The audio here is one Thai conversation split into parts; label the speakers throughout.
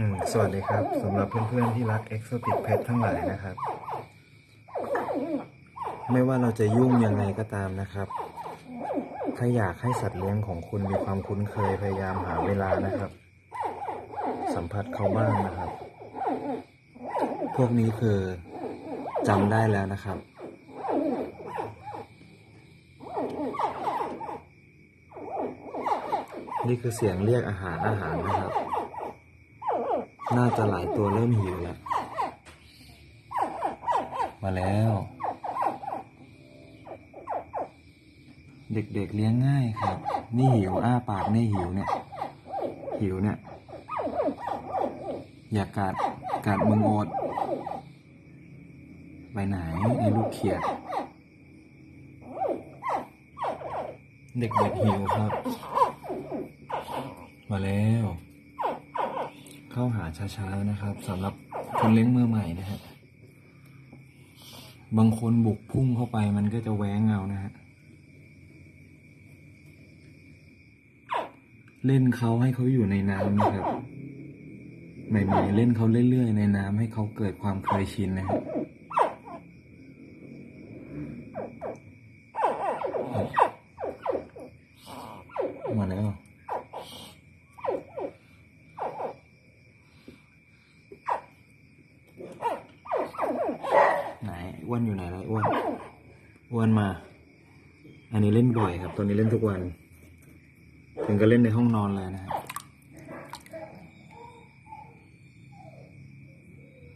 Speaker 1: อืมสวัสดีครับสำหรับเพื่อนๆที่รัก Exotic Pet ทั้งหลายนะครับ ไม่ว่าเราจะยุ่งยังไงก็ตามนะครับ ถ้าอยากให้สัตว์เลี้ยงของคุณมีความคุ้นเคยพยายามหาเวลานะครับ สัมผัสเขาบ้างนะครับ พวกนี้คือจำได้แล้วนะครับ นี่คือเสียงเรียกอาหารอาหารนะครับ น่าจะหลายตัวเริ่มหิวแล้ว มาแล้ว เด็กๆเลี้ยงง่ายครับ นี่หิวอ้าปากนี่หิวเนี่ย หิวเนี่ย อย่ากัดกัดมึงโอดไปไหนไอ้ลูกเขียด เด็กๆหิวครับ มาแล้ว เข้าหาช้าๆนะครับสำหรับคนเลี้ยงมือใหม่นะฮะบางคนบุกพุ่งเข้าไปมันก็จะแหวงเอานะฮะเล่นเขาให้เขาอยู่ในน้ำนะครับใหม่ๆเล่นเขาเรื่อยๆในน้ำให้เขาเกิดความเคยชินนะฮะมาแล้ว ไหน อ้วนอยู่ไหนแล้วอ้วนอ้วนมา อันนี้เล่นบ่อยครับ ตัวนี้เล่นทุกวัน ถึงก็เล่นในห้องนอนเลยนะฮะ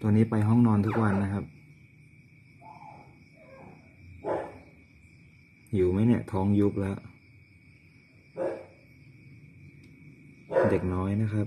Speaker 1: ตัวนี้ไปห้องนอนทุกวันนะครับหิวไหมเนี่ย ท้องยุบแล้ว เด็กน้อยนะครับ